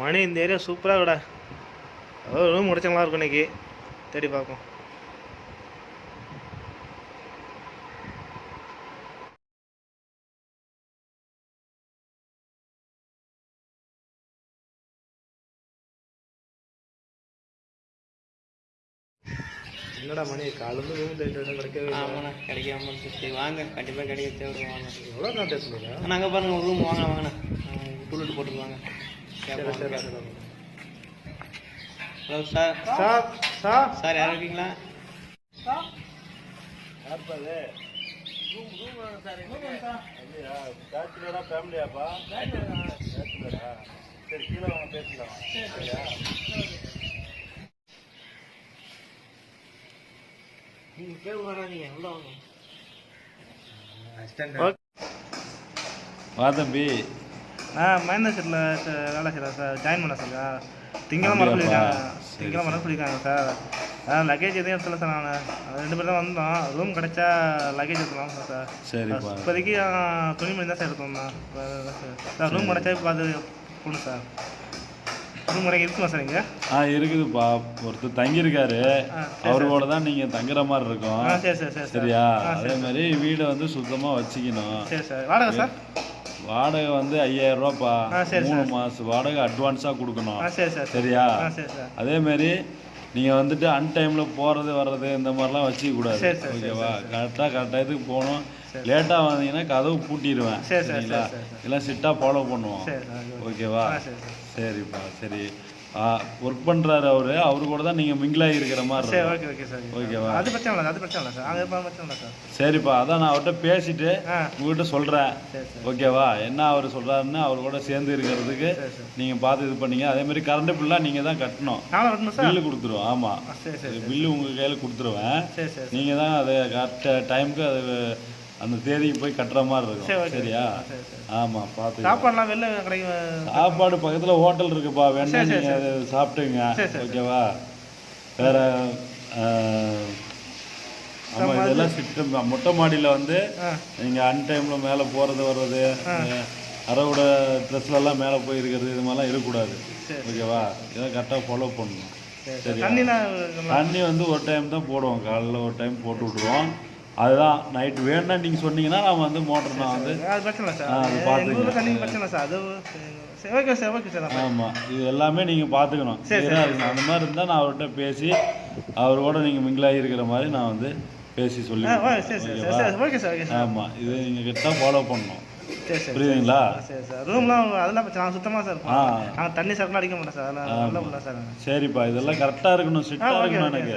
மணி இந்த ஏரியா சூப்பராக விட ரூம் முடிச்சவங்களா இருக்கும் இன்னைக்கு. தேடி பார்ப்போம். என்னடா மணி காலேருந்து ரூம் தேடிட்டு கிடைக்கவே. ஆமாண்ணா கிடைக்காம. சரி வாங்க கண்டிப்பாக கிடைக்க தேவை வாங்க. எவ்வளோ நான் பேசுனீங்க? அண்ணா அங்கே பாருங்க ஒரு ரூம் வாங்க வாங்கண்ணா டூலெட் போட்டுருவாங்க hello sir sir sir sir யாரும் இருக்கீங்களா பேச்சுலரா ஃபேமிலியாப்பா பேச்சுலரா சரி கீழே வாங்க பேசலாம் சரியா? நீங்கள் கேள்வி வராதீங்க உள்ள வாங்க. வா தம்பி. நான் மைனஸில் வேலை செய்கிறேன் சார். ஜாயின் பண்ண சார் திங்கெல்லாம் வர சொல்லியிருக்காங்க. திங்கெல்லாம் வர சொல்லியிருக்காங்க சார். அதான் லக்கேஜ் எதையும் எடுத்துல சார் நான். ரெண்டு பேர் தான் வந்தோம். ரூம் கிடைச்சா லக்கேஜ் எடுத்துலாம் சார். சரிப்பா. இப்போதைக்கு துணிமணி தான் சார் எடுத்தோம்ண்ணா சார். ரூம் கிடைச்சா அது கொடுங்க சார். ரூம் கிடைக்க இருக்குமா சார் இங்கே? ஆ இருக்குதுப்பா. ஒருத்தர் தங்கியிருக்காரு. ஆ அவரு கூட தான் நீங்கள் தங்குற மாதிரி இருக்கும். ஆ சரி சரி சரி சார். சரியா? அதே மாதிரி வீடை வந்து சுத்தமாக வச்சுக்கணும். சரி சார். வாடகை சார்? வாடகை வந்து ஐயாயிரம் ரூபாப்பா. மூணு மாதம் வாடகை அட்வான்ஸாக கொடுக்கணும். சரியா? அதே மாதிரி நீங்கள் வந்துட்டு அன்டைமில் போகிறது வர்றது இந்த மாதிரிலாம் வச்சுக்க கூடாது ஓகேவா? கரெக்டாக கரெக்டாக இதுக்கு போகணும். லேட்டாக வந்தீங்கன்னா கதவு பூட்டிடுவேன் சரி, சரி, சரிங்களா? சரி, சரி, எல்லாம் சிட்டாக ஃபாலோ பண்ணுவோம். ஓகேவா? சரிப்பா சரி. ஒர்க் பண்ணுறாரு அவரு. அவரு கூட தான் நீங்கள் மிங்கிளாகி இருக்கிற மாதிரி சரி ஓகே ஓகே சார். ஓகேவா அது பிரச்சனை இல்லை அது பிரச்சனை இல்லை சார். பிரச்சனை இல்லை சார். சரிப்பா அதான் நான் அவர்கிட்ட பேசிட்டு உங்ககிட்ட சொல்கிறேன் ஓகேவா என்ன அவர் சொல்கிறாருன்னு அவர் கூட சேர்ந்து இருக்கிறதுக்கு நீங்கள் பார்த்து இது பண்ணீங்க. அதே மாதிரி கரண்ட் பில்லாம் நீங்கள் தான் கட்டணும். பில்லு கொடுத்துருவோம் ஆமாம் பில்லு உங்கள் கையில் கொடுத்துருவேன். நீங்கள் தான் அதை கரெக்ட் டைமுக்கு அது அந்த தேதிக்கு போய் கட்டுற மாதிரி இருக்கும். சரியா? சரி சரி ஆமாம் பார்த்து சாப்பாடுலாம் வெளில கிடைக்கும் சாப்பாடு பக்கத்தில் ஹோட்டல் இருக்குப்பா. வேணா நீங்கள் சாப்பிட்டுங்க. ஓகேவா? வேற ஆஹ், ஆமா இதெல்லாம் சிஸ்டம் மொட்டை மாடியில் வந்து நீங்கள் அன்டைமில் மேலே போகிறது வர்றது அறவோட ட்ரெஸ்லலாம் மேலே போய் இருக்கிறது இது மாதிரிலாம் இருக்கக்கூடாது. ஓகேவா? இதை கரெக்டாக ஃபாலோ பண்ணணும். சரி தண்ணி வந்து ஒரு டைம் தான் போடுவோம். காலைல ஒரு டைம் போட்டு விட்ருவோம் அதுதான் நைட் வேணும்னா நீங்கள் சொன்னீங்கன்னா நான் வந்து மோட்டர் நான் வந்து அது பிரச்சனை சார். அது. ஊரில் தண்ணி பிரச்சனை சார். அது ஓகே சார் ஓகே சார். ஆமாம் இது எல்லாமே நீங்கள் பார்த்துக்கணும் சரி, இருக்கணும் அந்த மாதிரி இருந்தால் நான் அவர்கிட்ட பேசி அவரோட நீங்கள் மிங்கிளாகி இருக்கிற மாதிரி நான் வந்து பேசி சொல்லி ஓகே சார் ஆமாம் இது நீங்கள் கிட்ட ஃபாலோ பண்ணணும். புரியுதுங்களா? சரி சார். ரூம்லாம் அதெல்லாம் பிரச்சனை. நான் சுத்தமாக சார் நாங்கள் தண்ணி சரக்குலாம் அடிக்க மாட்டோம் சார். நல்லா பண்ணலாம் சார். சரிப்பா இதெல்லாம் கரெக்டாக இருக்கணும் ஸ்ட்ரிக்டாக இருக்கணும் எனக்கு.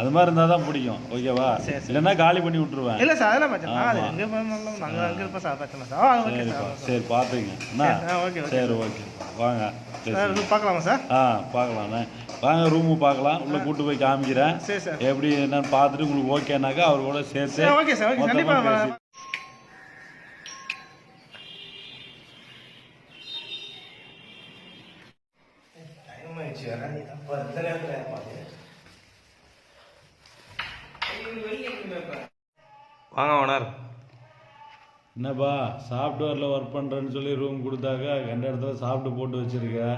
அது மாதிரி இருந்தால் தான் பிடிக்கும். ஓகேவா. இல்லைன்னா காலி பண்ணி விட்ருவேன் இல்லை சார் அதெல்லாம் பிரச்சனை. அது எங்கே போனாலும் நாங்கள் அங்கே இருப்போம் சார் பிரச்சனை சார். சரிப்பா சார் பார்த்துங்க ஓகே. சரி ஓகே வாங்க. பார்க்கலாமா சார்? ஆ பார்க்கலாண்ணே வாங்க ரூமு பார்க்கலாம். உள்ளே கூட்டு போய் காமிக்கிறேன். எப்படி என்னன்னு பார்த்துட்டு உங்களுக்கு ஓகேனாக்கா அவர் கூட சேர்த்து சரி ஓகே சார் ஓகே. வாங்க ஓனர் என்னப்பா சாஃப்ட்வேரில் ஒர்க் பண்ணுறேன்னு சொல்லி ரூம் கொடுத்தாக்கா கண்ட இடத்துல சாப்பிட்டு போட்டு வச்சுருக்க.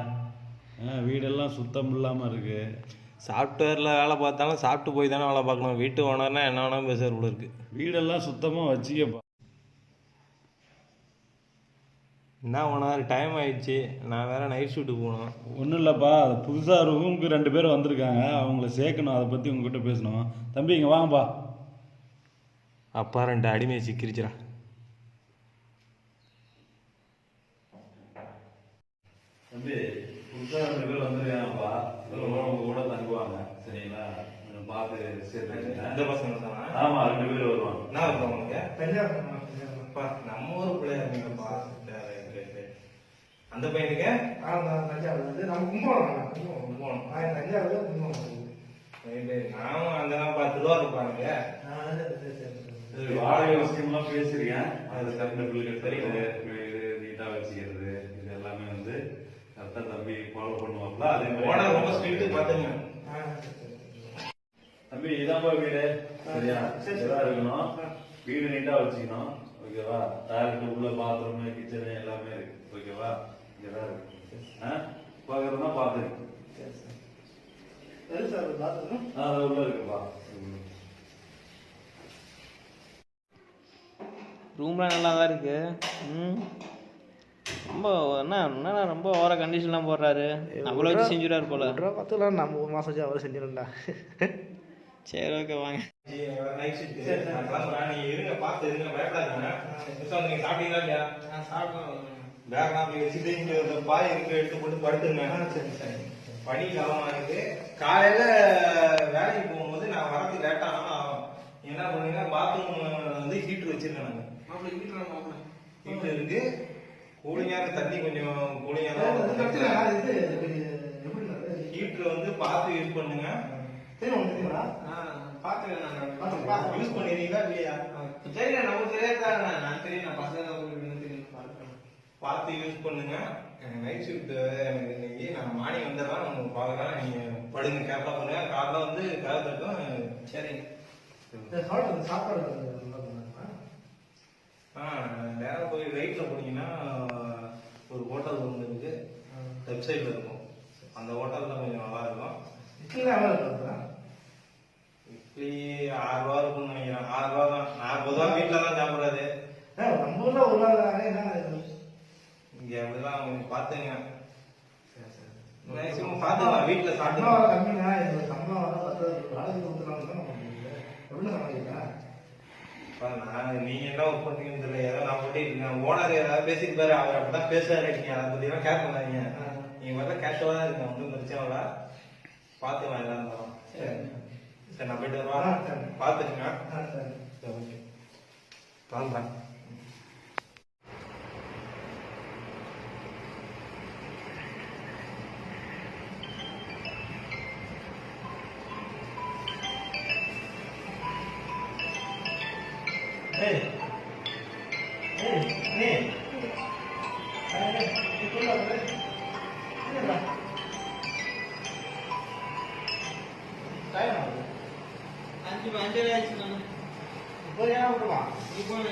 ஆ, வீடெல்லாம் சுத்தம் இல்லாமல் இருக்கு. சாஃப்ட்வேரில் வேலை பார்த்தாலும் சாப்பிட்டு போய் தானே வேலை பார்க்கணும். வீட்டு ஓனர்னா என்ன வேணாலும் பேசுகிற போல இருக்கு. வீடெல்லாம் சுத்தமாக வச்சுக்கப்பா. என்ன ஓனர் டைம் ஆயிடுச்சு. நான் வேற நைட் ஷூட்டுக்கு போகணும். ஒன்றும் இல்லைப்பா. புதுசாக ரூமுக்கு ரெண்டு பேர் வந்திருக்காங்க. அவங்கள சேர்க்கணும். அதை பற்றி உங்ககிட்ட பேசணும். தம்பி இங்கே வாங்கப்பா. அப்பா ரெண்டு அடிமையை சிக்கிரிச்சிடா. தம்பி புதுசாக ரெண்டு பேர் வந்திருக்காங்கப்பா. உங்க கூட தங்குவாங்க. சரிங்களா? பார்த்து சேர்த்து பசங்க தானா? ஆமாம் ரெண்டு பேர் வருவாங்க. உங்களுக்கு அப்பா நம்ம ஊர் பிள்ளையா இருக்கீங்கப்பா. அந்த பையனுக்கு நம்ம கும்பகோணம் கும்பகோணம். ஆ, தஞ்சாவூர் கும்பகோணம். நானும் அந்த சரி, சரி. சரி, வாடகை விஷயம்லாம் பேசியிருக்கேன் அது கட்டுறது வீடு நீட்டாக வச்சுக்கிறது. இது எல்லாமே வந்து கரெக்டாக தம்பி ஃபாலோ பண்ணுவாப்ல அதே ஓனர் ரொம்ப மாதிரி ஸ்ட்ரிக்ட் சரி. தம்பி இதான்ப்பா வீடு. சரியா? சரி, சரி. இதாக இருக்கணும். வீடு நீட்டாக வச்சுக்கணும். ஓகேவா? டாய்லெட் உள்ள பாத்ரூம் கிச்சனு எல்லாமே இருக்கு. ஓகேவா? இங்கே தான் இருக்கு ஆ இப்போ இருக்கிறதுனா பார்த்துங்க சரி சார் சரி சார் பாத்ரூம் அது உள்ள இருக்குப்பா. ரூம்லாம் நல்லா தான் இருக்கு. ம். ரொம்ப என்ன என்ன ரொம்ப ஓவர கண்டிஷன்லாம் போடுறாரு? நம்மள வச்சு செஞ்சுறாரு போல. பார்த்துக்கலாம் நம்ம ஒரு மாதம் வச்சு அவர் செஞ்சிடண்டா சரி ஓகே வாங்க. சாப்பிட்டீங்களா பேக்லாம் அப்படி வச்சுட்டு இங்க இந்த பாய் இருக்கு எடுத்து போட்டு படுத்துங்க சரி சரி. பனி காலமா இருக்கு. காலையில வேலைக்கு போகும்போது நான் வரது லேட்டா ஆகும் என்ன பண்ணுங்க பாத்ரூம் வந்து ஹீட்டர் வச்சிருக்கேன் நாங்க ஹீட்டர் இருக்கு. கூலிங்கா இருக்கு தண்ணி கொஞ்சம் கூலிங்கா தான் இது ஹீட்டர் வந்து பார்த்து யூஸ் பண்ணுங்க. தெரியும் தெரியுமா யூஸ் பண்ணிருக்கீங்களா இல்லையா? பார்த்து யூஸ் பண்ணுங்க. நைட் ஷிஃப்ட் எனக்கு இன்னைக்கு நான் மார்னிங் வந்துடுறேன் உங்களுக்கு பார்க்குறேன் நீங்க படுங்க கேப்லாம் பண்ணுங்க காலைல வந்து கதை தட்டும் சரிங்க சாப்பிட்டு சாப்பாடு ஆ நேரா போய் ரைட்ல போனீங்கன்னா ஒரு ஹோட்டல் ஒன்று இருக்கு. லெஃப்ட் சைடில் இருக்கும். அந்த ஹோட்டல்ல கொஞ்சம் நல்லா இருக்கும். இருக்குங்களா இட்லி ஆறு ரூபா இருக்கும்னு நினைக்கிறேன். ஆறு ரூபா தான். நான் பொதுவாக வீட்டில் தான் சாப்பிட்றது. நம்ம ஊரில் ஒரு தானே என்ன இது? இங்க அப்படிதான் அவங்க பார்த்துங்க. மேக்ஸிமம் பார்த்துக்கலாம் வீட்டில் சம்பளம் சாப்பிட்டு வர கம்மினா எனக்கு சம்பளம் வர பத்து வாடகை கொடுத்துருவாங்க தான் நான் நீங்க என்ன ஒர்க் பண்றீங்கன்னு தெரியல. ஏதோ நான் மட்டும் இருக்கேன். ஓனர் ஏதாவது பேசிட்டு பாரு அவர் அப்படிதான் பேசுறாரு நீங்க அதை பத்தி எல்லாம் கேர் பண்ணாதீங்க. நீங்க வரல கேஷுவலா தான் இருக்கேன் ஒன்றும் பிரச்சனை இல்லை. பார்த்துக்கலாம் எல்லாம் இருந்தாலும் சரி. நான் போயிட்டு சரி. பார்த்துக்குங்க. சரி. ஓகே. கிளம்புறேன் అంజు అంజు వేసి మనం ఇప్పుడు ఏమవుతుందా ఇప్పుడు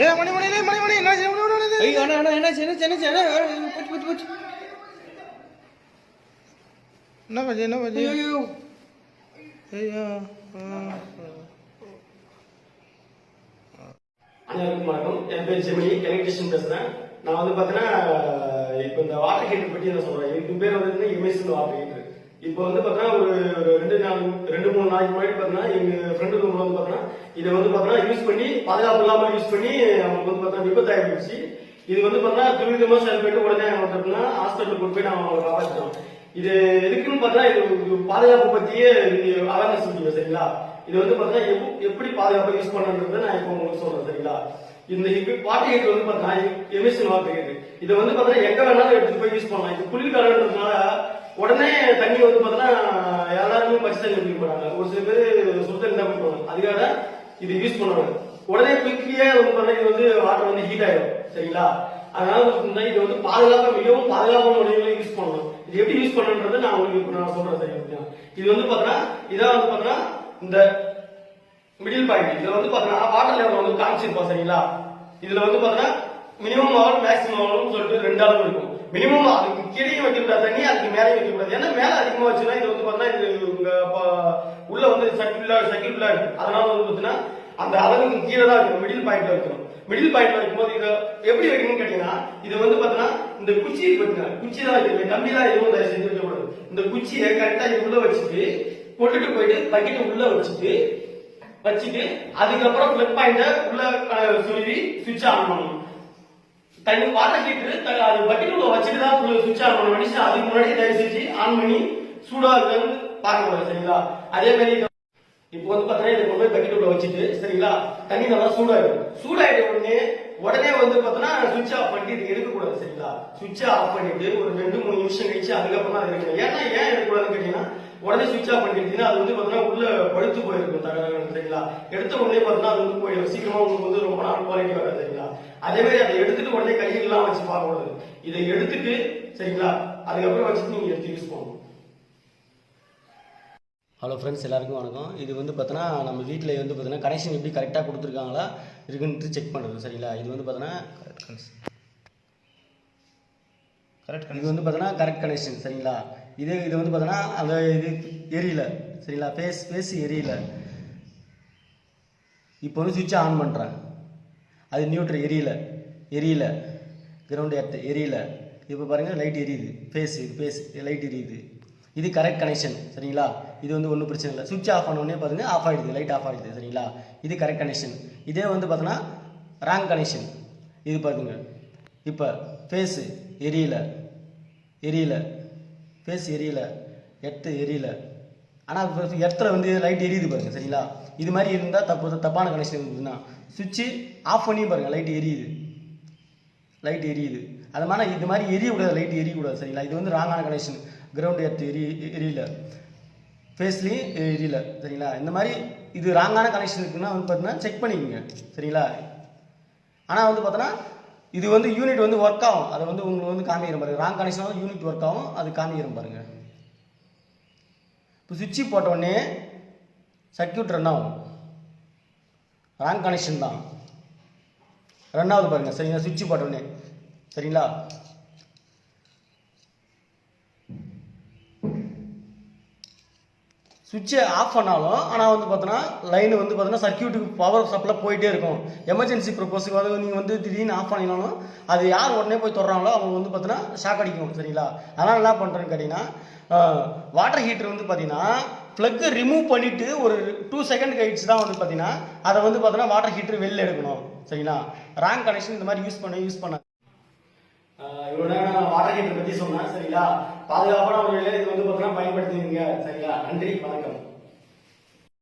ஏ மணி மணி மணி மணி மணி என்ன செய்ய ஐயோ அண்ணா அண்ணா என்னாச்சு என்னாச்சு அண்ணா போச்சு போச்சு போச்சு. என்ன பஜி என்ன பஜி ஐயோ ஐயோ. அனைவருக்கும் வணக்கம். என் பேர் செமினி எலக்ட்ரிஷியன் பேசுறேன். நான் வந்து பாத்தீங்கன்னா இப்போ இந்த வாட்டர் ஹீட்டர் பற்றி நான் சொல்றேன். இதுக்கு பேர் வந்து எம்எஸ்சி வாட்டர் ஹீட்டர் இப்போ வந்து பார்த்தீங்கன்னா ஒரு ரெண்டு நாள் ரெண்டு மூணு நாளைக்கு முன்னாடி பார்த்தீங்கன்னா எங்கள் ஃப்ரெண்டு ரூம்ல வந்து பார்த்தீங்கன்னா இதை வந்து பார்த்தீங்கன்னா யூஸ் பண்ணி பாதுகாப்பு இல்லாமல் யூஸ் பண்ணி அவங்களுக்கு வந்து பார்த்தீங்கன்னா விபத்து ஆயிடுச்சு இது வந்து பார்த்தீங்கன்னா துரிதமாக செயல்பட்டு உடனே அவங்க பார்த்தீங்கன்னா ஹாஸ்பிட்டலுக்கு கொண்டு போய் நான் அவங்களை காப்பாற்றிட்டோம் இது எதுக்குன்னு பார்த்தா இது பாதுகாப்பு பற்றியே அவேர்னஸ் வீடியோ சரிங்களா? இது வந்து பார்த்தீங்கன்னா எப்~ எப்படி பாதுகாப்பாக யூஸ் பண்ணணுன்றதை நான் இப்போ உங்களுக்கு சொல்றேன் சரிங்களா? இந்த பாட்டி ஹீட்டர் வந்து பார்த்தீங்கன்னா எமிஷன் வாட்டர் ஹீட்டர் இதை. வந்து பார்த்தீங்கன்னா எங்க வேணாலும் எடுத்துட்டு போய் யூஸ் பண்ணலாம். இது குளிர்காலன்றதுனால உடனே தண்ணி வந்து பார்த்தோன்னா எல்லாருமே பச்சை தண்ணி குடிக்க போறாங்க. ஒரு சில பேர் சுடு தண்ணி தான் குடிப்பாங்க அதுக்காக இது யூஸ் பண்ணுவாங்க உடனே குயிக்லியே வந்து பார்த்தா இது வந்து வாட்டர் வந்து ஹீட் ஆயிடும் சரிங்களா? அதனால வந்து இது வந்து பாதுகாப்பாக மிகவும் பாதுகாப்பான முறையில யூஸ் பண்ணணும். இது எப்படி யூஸ் பண்ணுன்றது நான் உங்களுக்கு நான் சொல்றேன் சரியா இது வந்து பார்த்தோன்னா இதான் வந்து பார்த்தோன்னா இந்த மிடில் பாயிண்ட் இதுல வந்து பாத்தீங்கன்னா வாட்டர் லெவல் வந்து காமிச்சிருப்போம் சரிங்களா? இதுல வந்து பாத்தீங்கன்னா மினிமம் லெவல் மேக்ஸிமம் லெவல்னு சொல்லிட்டு ரெண்டு அளவு இருக்கும். மினிமம் அதுக்கு கீழே வைக்கக்கூடாது தண்ணி அதுக்கு மேலே வைக்கக்கூடாது. ஏன்னா மேலே அதிகமாக வச்சுன்னா இது வந்து பார்த்தீங்கன்னா இது உங்கள் உள்ள வந்து சர்க்கிள் ஃபுல்லாக இருக்கு அதனால வந்து பார்த்தீங்கன்னா அந்த அளவுக்கு கீழே தான் இருக்கும் மிடில் பாயிண்ட்ல வைக்கணும். மிடில் பாயிண்ட்ல வைக்கும்போது இதை எப்படி வைக்கணும்னு கேட்டீங்கன்னா இது வந்து பார்த்தீங்கன்னா இந்த குச்சி பார்த்தீங்கன்னா குச்சி தான் வைக்கணும். கம்பி தான் எதுவும் தயவு செஞ்சு வைக்கக்கூடாது. இந்த குச்சியை கரெக்டாக இது உள்ள வச்சுட்டு கொண்டுட்டு போயிட்டு பக்கெட்டை உள்ள வச்சுட்டு வச்சுட்டு அதுக்கப்புறம் பிளக் பாயிண்ட உள்ள சொல்லி சுவிட்ச் ஆன் பண்ணணும். தண்ணி வாட்டர் ஹீட்டர் அது பக்கெட் உள்ள வச்சுட்டு தான் சுவிட்ச் ஆன் பண்ண மனுஷன். அதுக்கு முன்னாடி தயவு செஞ்சு ஆன் பண்ணி சூடா இருக்குன்னு பார்க்க சரிங்களா? அதே மாதிரி இப்போ வந்து பாத்தீங்கன்னா இதை கொண்டு போய் பக்கெட் உள்ள வச்சுட்டு சரிங்களா? தண்ணி நல்லா சூடாயிடும். சூடாயிட்ட உடனே உடனே வந்து பாத்தீங்கன்னா சுவிட்ச் ஆஃப் பண்ணிட்டு இது எடுக்கக்கூடாது சரிங்களா? சுவிட்ச் ஆஃப் பண்ணிட்டு ஒரு ரெண்டு மூணு நிமிஷம் கழிச்சு அதுக்கப்புறம் தான் எடுக்கணும். ஏன்னா ஏன் எடுக்கக்கூடாதுன்னு கேட்டீங்கன்னா உடனே சுவிட்ச் ஆஃப் பண்ணிட்டீங்கன்னா அது வந்து பாத்தீங்கன்னா உள்ள படுத்து போயிருக்கும் தகவல் சரிங்களா? எடுத்த உடனே பார்த்தீங்கன்னா அது வந்து போயிடும். சீக்கிரமா உங்களுக்கு வந்து ரொம்ப நாள் குவாலிட்டி வராது சரிங்களா? அதே மாதிரி அதை எடுத்துட்டு உடனே கையெல்லாம் வச்சு பார்க்கக்கூடாது. இதை எடுத்துட்டு சரிங்களா? அதுக்கப்புறம் வச்சுட்டு நீங்க எடுத்து யூஸ் பண்ணணும். ஹலோ ஃப்ரெண்ட்ஸ் எல்லாருக்கும் வணக்கம். இது வந்து பார்த்தோன்னா நம்ம வீட்டில் வந்து பார்த்தீங்கன்னா கனெக்ஷன் எப்படி கரெக்டாக கொடுத்துருக்காங்களா இருக்குன்ட்டு செக் பண்ணுறது சரிங்களா? இது வந்து பார்த்தோன்னா கரெக்ட் இது வந்து பார்த்தோன்னா கரெக்ட் கனெக்ஷன் சரிங்களா? இது இது வந்து பார்த்தோன்னா அந்த இது எரியல சரிங்களா? ஃபேஸ் ஃபேஸ் எரியல. இப்போ வந்து சுவிட்சை ஆன் பண்ணுறேன் அது நியூட்ரல் எரியல எரியல. கிரவுண்ட் எர்த் எரியல. இப்போ பாருங்கள் லைட் எரியுது. ஃபேஸ் ஃபேஸ் லைட் எரியுது. இது கரெக்ட் கனெக்ஷன் சரிங்களா? இது வந்து ஒன்றும் பிரச்சனை இல்லை. சுவிட்ச் ஆஃப் பண்ண உடனே பாருங்க ஆஃப் ஆகிடுது லைட் ஆஃப் ஆகிடுது சரிங்களா? இது கரெக்ட் கனெக்ஷன் இதே வந்து பார்த்தோன்னா ராங் கனெக்ஷன் இது பாருங்க. இப்போ ஃபேஸு எரியல. எரியல. ஃபேஸ் எரியல. எர்த்து எரியல. ஆனால் இடத்துல வந்து லைட் எரியுது பாருங்கள் சரிங்களா? இது மாதிரி இருந்தால் தப்பு தப்பான கனெக்ஷன் இருந்ததுன்னா சுவிட்சு ஆஃப் பண்ணி பாருங்கள் லைட் எரியுது. லைட் எரியுது. அது மாதிரி இது மாதிரி எரியக்கூடாது லைட் எரியக்கூடாது சரிங்களா? இது வந்து ராங்கான கனெக்ஷன் கிரவுண்ட் எர்த் எரி எரியல. ஃபேஸ்லேயும் எரியல சரிங்களா? இந்த மாதிரி இது ராங்கான கனெக்ஷன் இருக்குன்னா வந்து பார்த்தீங்கன்னா செக் பண்ணிக்கோங்க சரிங்களா? ஆனால் வந்து பார்த்தோன்னா இது வந்து யூனிட் வந்து ஒர்க் ஆகும். அதை வந்து உங்களுக்கு வந்து காமிக்கிற பாருங்க ராங் கனெக்ஷன் யூனிட் ஒர்க் ஆகும் அது காமிக்கிற பாருங்க. இப்போ சுவிட்சு போட்ட சர்க்கியூட் சர்க்யூட் ரன் ஆகும். ராங் கனெக்ஷன் தான். ரன் ஆகுது பாருங்க சரிங்களா? சுவிட்சு போட்ட சரிங்களா? சுவிட்சை ஆஃப் பண்ணாலும் ஆனால் வந்து பார்த்தோன்னா லைன் வந்து பார்த்தோன்னா சர்க்யூட்டுக்கு பவர் சப்ளை போயிட்டே இருக்கும். எமர்ஜென்சி ப்ரப்போஸுக்கு வந்து நீங்கள் வந்து திடீர்னு ஆஃப் பண்ணினாலும் அது யார் உடனே போய் தொடறாங்களோ அவங்க வந்து பார்த்தோன்னா ஷாக் அடிக்கும் சரிங்களா? அதனால் என்ன பண்ணுறேன்னு கேட்டிங்கன்னா வாட்டர் ஹீட்டர் வந்து பார்த்தீங்கன்னா ப்ளக்கு ரிமூவ் பண்ணிவிட்டு ஒரு டூ செகண்ட் கழிச்சு தான் வந்து பார்த்தீங்கன்னா அதை வந்து பார்த்தோன்னா வாட்டர் ஹீட்டர் வெளில எடுக்கணும் சரிங்களா? ரேங்க் கனெக்ஷன் இந்த மாதிரி யூஸ் பண்ண யூஸ் பண்ண. இவ்வளோ நேரம் நான் வாட்டர் ஹீட்டர் பற்றி சொன்னேன் சரிங்களா? பாதுகாப்பான முறையில் இது வந்து பார்த்தீங்கன்னா பயன்படுத்துவீங்க சரிங்களா நன்றி வணக்கம்.